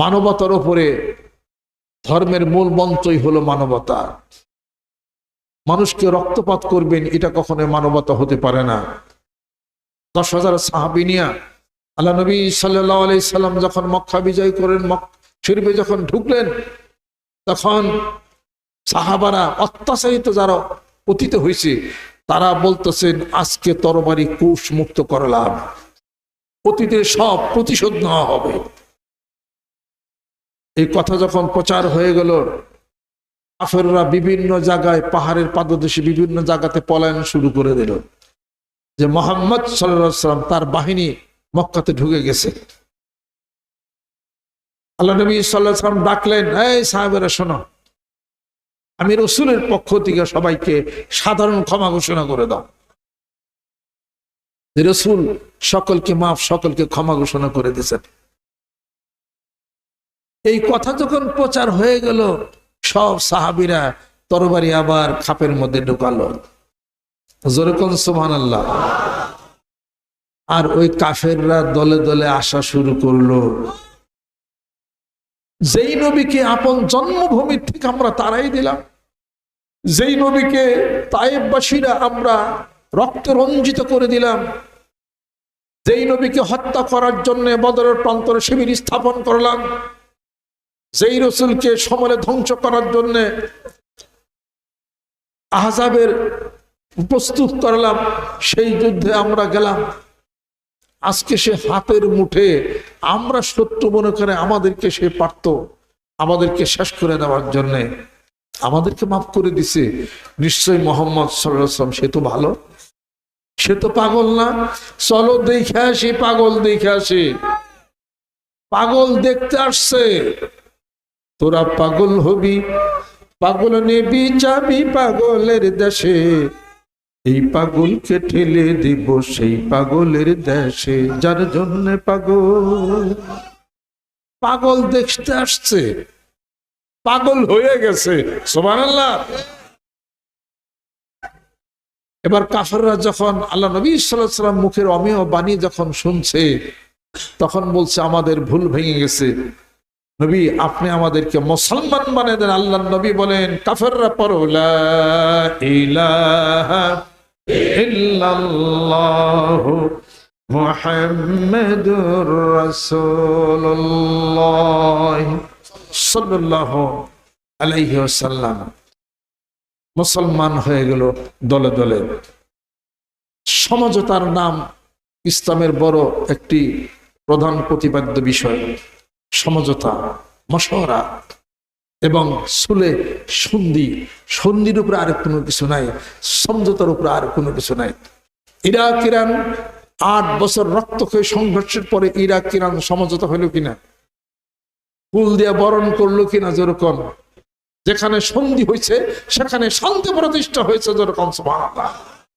মানবতার ওপরে ধর্মের মূল মন্ত্রই হলো মানবতা। মানুষকে রক্তপাত করবেন, এটা কখনো মানবতা হতে পারে না। দশ হাজার সাহাবিনিয়া আল্লাহ নবী সাল্লাহ আলি সাল্লাম যখন মক্কা বিজয় করেন শরীফে যখন ঢুকলেন, তখন সাহাবারা অত্যাচারিত যারা অতীত হয়েছে, তারা বলতেছেন, আজকে তরবারি কুশ মুক্ত করলাম। অতীতের সব প্রতিশোধ নেওয়া হবে। এই কথা যখন প্রচার হয়ে গেল, কাফেররা বিভিন্ন জায়গায়, পাহাড়ের পাদদেশে বিভিন্ন জায়গাতে পলায়ন শুরু করে দিল যে মোহাম্মদ সাল্লাম তার বাহিনী মক্কাতে ঢুকে গেছে। আল্লাহ নবী সাল্লাম ডাকলেন, এই সাহেবেরা, শোনো, আমি রসুলের পক্ষ থেকে সবাইকে সাধারণ ক্ষমা ঘোষণা করে দাও। রসুল সকলকে মাফ, সকলকে ক্ষমা ঘোষণা করে দিয়েছেন। এই কথা যখন প্রচার হয়ে গেল, সব সাহাবিরা তরবারি আবার খাপের মধ্যে ঢুকালো। যেরকম সুমান আল্লাহ আর ওই কাফেররা দলে দলে আসা শুরু করল। যেই নবীকে আপন জন্মভূমির থেকে আমরা তারাই দিলাম, যেই নবীকে তায়েববাসীরা আমরা রক্তে রঞ্জিত করে দিলাম, যেই নবীকে হত্যা করার জন্য বদরের প্রান্তর শিবির স্থাপন করলাম যেই রসুলকে সমলে ধ্বংস করার জন্য আহজাবের প্রস্তুত করলাম, সেই যুদ্ধে আমরা গেলাম। আজকে সে হাতের মুঠে আমরা সত্য মনে করে আমাদেরকে সে পারত, আমাদেরকে শেষ করে দেওয়ার জন্য। আমাদেরকে মাফ করে দিছে। নিশ্চয় মোহাম্মদ সাল্লাম সে তো ভালো। সে তো পাগল না। চলো দেখে আসি, পাগল দেখে আসি। পাগল দেখতে আসছে। তোরা পাগল হবি, পাগল নেবি যাবি পাগলের দেশে। এই পাগলকে ঠেলে দিব সেই পাগলের দেশে, যার জন্য পাগল। পাগল দেখতে আসছে, পাগল হয়ে গেছে সোমান এবার কাফাররা যখন আল্লাহ নবী সাল্লাম মুখের অমেয় বাণী যখন শুনছে, তখন বলছে, আমাদের ভুল ভেঙে গেছে। নবী, আপনি আমাদেরকে মুসলমান বানিয়ে দেন। আল্লাহ নবী বলেন, কাফেররা পড়ো আলাইহি মুসলমান হয়ে গেল দলে দলে। সমঝোতার নাম ইসলামের বড় একটি প্রধান প্রতিপাদ্য বিষয়। সমঝোতা, মশওয়ারা এবং সুলে সন্ধি সন্ধির উপরে আর কোনো কিছু নাই, সমঝোতার উপরে আর কোনো কিছু নাই। ইরাক, ইরান আট বছর রক্তক্ষয়ী সংঘর্ষের পরে ইরাক, ইরান সমঝোতা হইল কিনা? কুল দিয়া বরণ করল কিনা যেরকম? যেখানে সন্ধি হয়েছে, সেখানে শান্তি প্রতিষ্ঠা হয়েছে যেরকম, সুবহানাল্লাহ।